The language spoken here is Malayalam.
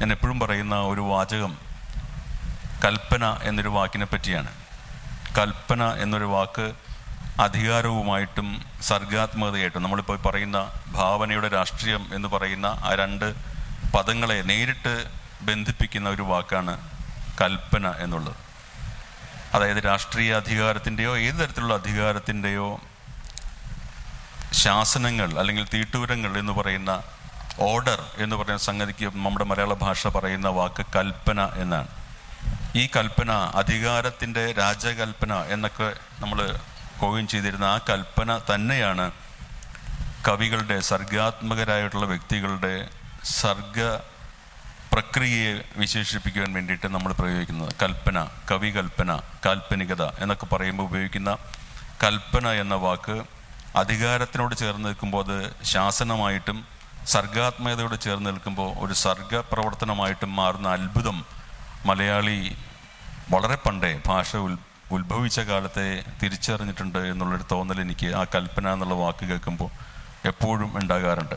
ഞാൻ എപ്പോഴും പറയുന്ന ഒരു വാചകം കൽപ്പന എന്നൊരു വാക്കിനെ പറ്റിയാണ്. കൽപ്പന എന്നൊരു വാക്ക് അധികാരവുമായിട്ടും സർഗാത്മകതയായിട്ടും നമ്മളിപ്പോൾ പറയുന്ന ഭാവനയുടെ രാഷ്ട്രീയം എന്ന് പറയുന്ന ആ രണ്ട് പദങ്ങളെ നേരിട്ട് ബന്ധിപ്പിക്കുന്ന ഒരു വാക്കാണ് കൽപ്പന എന്നുള്ളത്. അതായത് രാഷ്ട്രീയ അധികാരത്തിന്റെയോ ഏത് തരത്തിലുള്ള അധികാരത്തിന്റെയോ ശാസനങ്ങൾ അല്ലെങ്കിൽ തീട്ടൂരങ്ങൾ എന്ന് പറയുന്ന ഓർഡർ എന്ന് പറയുന്ന സംഗതിക്ക് നമ്മുടെ മലയാള ഭാഷ പറയുന്ന വാക്ക് കൽപ്പന എന്നാണ്. ഈ കൽപ്പന അധികാരത്തിന്റെ രാജകൽപ്പന എന്നൊക്കെ നമ്മൾ കോയിൻ ചെയ്തിരുന്ന ആ കൽപ്പന തന്നെയാണ് കവികളുടെ സർഗാത്മകരായിട്ടുള്ള വ്യക്തികളുടെ സർഗ പ്രക്രിയയെ വിശേഷിപ്പിക്കുവാൻ വേണ്ടിയിട്ട് നമ്മൾ പ്രയോഗിക്കുന്നത്. കൽപ്പന കവികൽപ്പന കാൽപ്പനികത എന്നൊക്കെ പറയുമ്പോൾ ഉപയോഗിക്കുന്ന കൽപ്പന എന്ന വാക്ക് അധികാരത്തിനോട് ചേർന്ന് നിൽക്കുമ്പോൾ അത് ശാസനമായിട്ടും സർഗാത്മകതയോട് ചേർന്ന് നിൽക്കുമ്പോൾ ഒരു സർഗ പ്രവർത്തനമായിട്ടും മാറുന്ന അത്ഭുതം മലയാളി വളരെ പണ്ടേ ഭാഷ ഉൽ ഉത്ഭവിച്ച കാലത്തെ തിരിച്ചറിഞ്ഞിട്ടുണ്ട് എന്നുള്ളൊരു തോന്നൽ എനിക്ക് ആ കൽപ്പന എന്നുള്ള വാക്ക് കേൾക്കുമ്പോൾ എപ്പോഴും ഉണ്ടാകാറുണ്ട്.